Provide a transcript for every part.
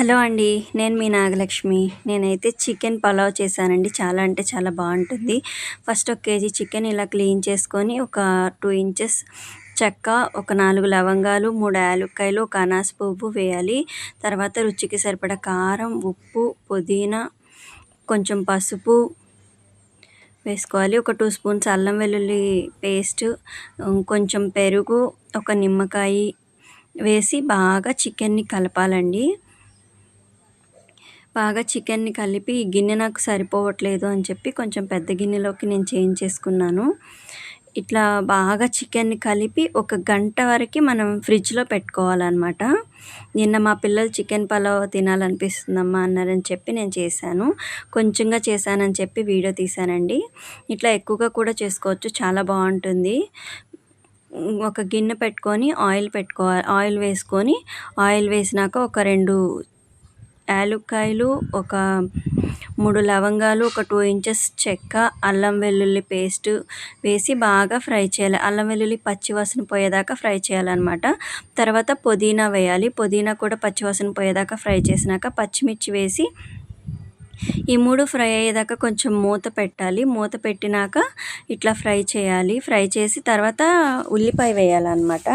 Hello అండి నేను మీ నాగలక్ష్మి. నేనైతే చికెన్ పలావ్ చేశానండి. చాలా అంటే చాలా బాగుంటుంది. ఫస్ట్ ఒక కేజీ చికెన్ ఇలా క్లీన్ చేసుకొని ఒక టూ ఇంచెస్ చెక్క ఒక నాలుగు లవంగాలు మూడు యాలుక్కాయలు ఒక అనాస పువ్వు వేయాలి. తర్వాత రుచికి సరిపడ కారం ఉప్పు పుదీనా కొంచెం పసుపు వేసుకోవాలి. ఒక టూ స్పూన్స్ అల్లం వెల్లుల్లి పేస్ట్ కొంచెం పెరుగు ఒక నిమ్మకాయ వేసి బాగా చికెన్ని కలపాలండి. బాగా చికెన్ని కలిపి ఈ గిన్నె నాకు సరిపోవట్లేదు అని చెప్పి కొంచెం పెద్ద గిన్నెలోకి నేను చేంజ్ చేసుకున్నాను. ఇట్లా బాగా చికెన్ని కలిపి ఒక గంట వరకు మనం ఫ్రిడ్జ్లో పెట్టుకోవాలన్నమాట. నిన్న మా పిల్లలు చికెన్ పలావ్ తినాలనిపిస్తుందమ్మా అన్నారని చెప్పి నేను చేశాను. కొంచెంగా చేశానని చెప్పి వీడియో తీశానండి. ఇట్లా ఎక్కువగా కూడా చేసుకోవచ్చు చాలా బాగుంటుంది. ఒక గిన్నె పెట్టుకొని ఆయిల్ పెట్టుకోవాలి ఆయిల్ వేసుకొని ఆయిల్ వేసినాక ఒక రెండు యాలుక్కాయలు ఒక మూడు లవంగాలు ఒక టూ ఇంచెస్ చెక్క అల్లం వెల్లుల్లి పేస్ట్ వేసి బాగా ఫ్రై చేయాలి. అల్లం వెల్లుల్లి పచ్చివాసన పోయేదాకా ఫ్రై చేయాలన్నమాట. తర్వాత పుదీనా వేయాలి. పుదీనా కూడా పచ్చివాసన పోయేదాకా ఫ్రై చేసినాక పచ్చిమిర్చి వేసి ఈ మూడు ఫ్రై అయ్యేదాకా కొంచెం మూత పెట్టాలి. మూత పెట్టినాక ఇట్లా ఫ్రై చేయాలి. ఫ్రై చేసి తర్వాత ఉల్లిపాయ వేయాలన్నమాట.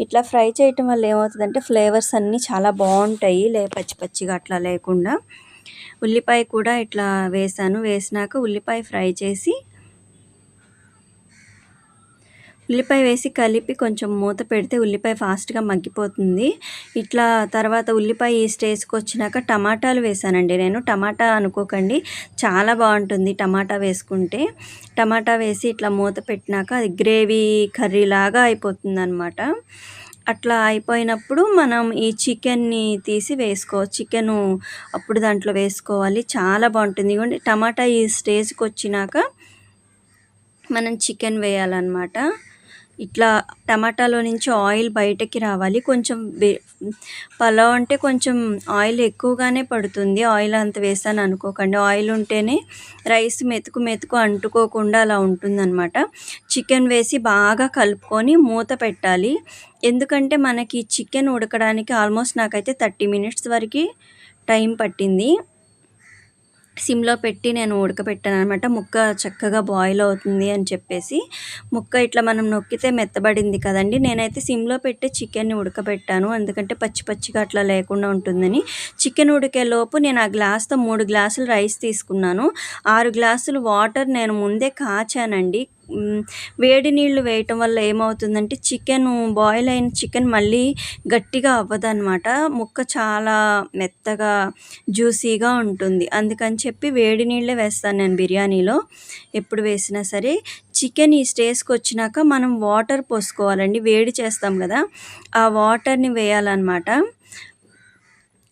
ఇట్లా ఫ్రై చేయటం వల్ల ఏమవుతుందంటే ఫ్లేవర్స్ అన్నీ చాలా బాగుంటాయి లే పచ్చి పచ్చిగా అట్లా లేకుండా. ఉల్లిపాయ కూడా ఇట్లా వేసాను. వేసినాక ఉల్లిపాయ ఫ్రై చేసి ఉల్లిపాయ వేసి కలిపి కొంచెం మూత పెడితే ఉల్లిపాయ ఫాస్ట్గా మగ్గిపోతుంది. ఇట్లా తర్వాత ఉల్లిపాయ ఈ స్టేజ్కి వచ్చినాక టమాటాలు వేసానండి. నేను టమాటా అనుకోకండి చాలా బాగుంటుంది టమాటా వేసుకుంటే. టమాటా వేసి ఇట్లా మూత పెట్టినాక అది గ్రేవీ కర్రీ లాగా అయిపోతుంది అనమాట అట్లా అయిపోయినప్పుడు మనం ఈ చికెన్ని తీసి వేసుకో చికెను అప్పుడు దాంట్లో వేసుకోవాలి. చాలా బాగుంటుంది. ఇవ్వండి టమాటా ఈ స్టేజ్కి వచ్చినాక మనం చికెన్ వేయాలన్నమాట. ఇట్లా టమాటాలో నుంచి ఆయిల్ బయటకి రావాలి. కొంచెం పలావ్ అంటే కొంచెం ఆయిల్ ఎక్కువగానే పడుతుంది. ఆయిల్ అంత వేసాను అనుకోకండి. ఆయిల్ ఉంటేనే రైస్ మెతుకు మెతుకు అంటుకోకుండా అలా ఉంటుందన్నమాట. చికెన్ వేసి బాగా కలుపుకొని మూత పెట్టాలి. ఎందుకంటే మనకి చికెన్ ఉడకడానికి ఆల్మోస్ట్ నాకైతే థర్టీ మినిట్స్ వరకు టైం పట్టింది. సిమ్లో పెట్టి నేను ఉడకపెట్టాను అనమాట ముక్క చక్కగా బాయిల్ అవుతుంది అని చెప్పేసి. ముక్క ఇట్లా మనం నొక్కితే మెత్తబడింది కదండి. నేనైతే సిమ్లో పెట్టి చికెన్ని ఉడకబెట్టాను. ఎందుకంటే పచ్చి పచ్చిగా అట్లా లేకుండా ఉంటుందని. చికెన్ ఉడికే లోపు నేను ఆ గ్లాస్తో మూడు గ్లాసులు రైస్ తీసుకున్నాను. ఆరు గ్లాసులు వాటర్ నేను ముందే కాచానండి. వేడి నీళ్ళు వేయటం వల్ల ఏమవుతుందంటే చికెన్ బాయిల్ అయిన చికెన్ మళ్ళీ గట్టిగా అవ్వదనమాట ముక్క చాలా మెత్తగా జ్యూసీగా ఉంటుంది. అందుకని చెప్పి వేడి నీళ్ళే వేస్తాను నేను బిర్యానీలో. ఎప్పుడు వేసినా సరే చికెన్ ఈ స్టేజ్కి వచ్చినాక మనం వాటర్ పోసుకోవాలండి. వేడి చేస్తాం కదా ఆ వాటర్ని వేయాలన్నమాట.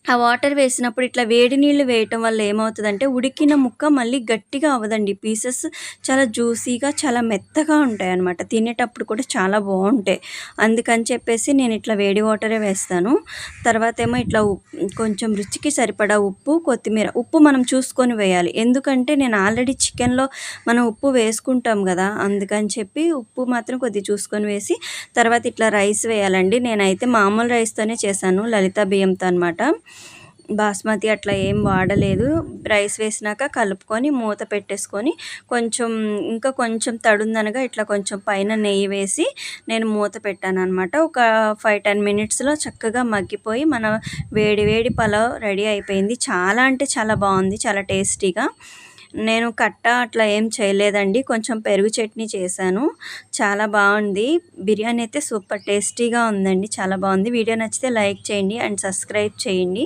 ఆ వాటర్ వేసినప్పుడు ఇట్లా వేడి నీళ్ళు వేయటం వల్ల ఏమవుతుందంటే ఉడికిన ముక్క మళ్ళీ గట్టిగా అవ్వదండి. పీసెస్ చాలా జ్యూసీగా చాలా మెత్తగా ఉంటాయి అనమాట తినేటప్పుడు కూడా చాలా బాగుంటాయి. అందుకని చెప్పేసి నేను ఇట్లా వేడి వాటరే వేస్తాను. తర్వాత ఏమో ఇట్లా కొంచెం రుచికి సరిపడా ఉప్పు కొత్తిమీర. ఉప్పు మనం చూసుకొని వేయాలి. ఎందుకంటే నేను ఆల్రెడీ చికెన్లో మనం ఉప్పు వేసుకుంటాం కదా అందుకని చెప్పి ఉప్పు మాత్రం కొద్దిగా చూసుకొని వేసి తర్వాత ఇట్లా రైస్ వేయాలండి. నేనైతే మామూలు రైస్తోనే చేశాను లలిత బియ్యంతో అనమాట బాస్మతి అట్లా ఏం వాడలేదు. రైస్ వేసినాక కలుపుకొని మూత పెట్టేసుకొని కొంచెం ఇంకా కొంచెం తడుందనగా ఇట్లా కొంచెం పైన నెయ్యి వేసి నేను మూత పెట్టాను అనమాట ఒక ఫైవ్ టెన్ మినిట్స్లో చక్కగా మగ్గిపోయి మన వేడి వేడి పలావ్ రెడీ అయిపోయింది. చాలా అంటే చాలా బాగుంది చాలా టేస్టీగా. నేను కట్ట అట్లా ఏం చేయలేదండి. కొంచెం పెరుగు చట్నీ చేశాను. చాలా బాగుంది. బిర్యానీ అయితే సూపర్ టేస్టీగా ఉందండి. చాలా బాగుంది. వీడియో నచ్చితే లైక్ చేయండి అండ్ సబ్స్క్రైబ్ చేయండి.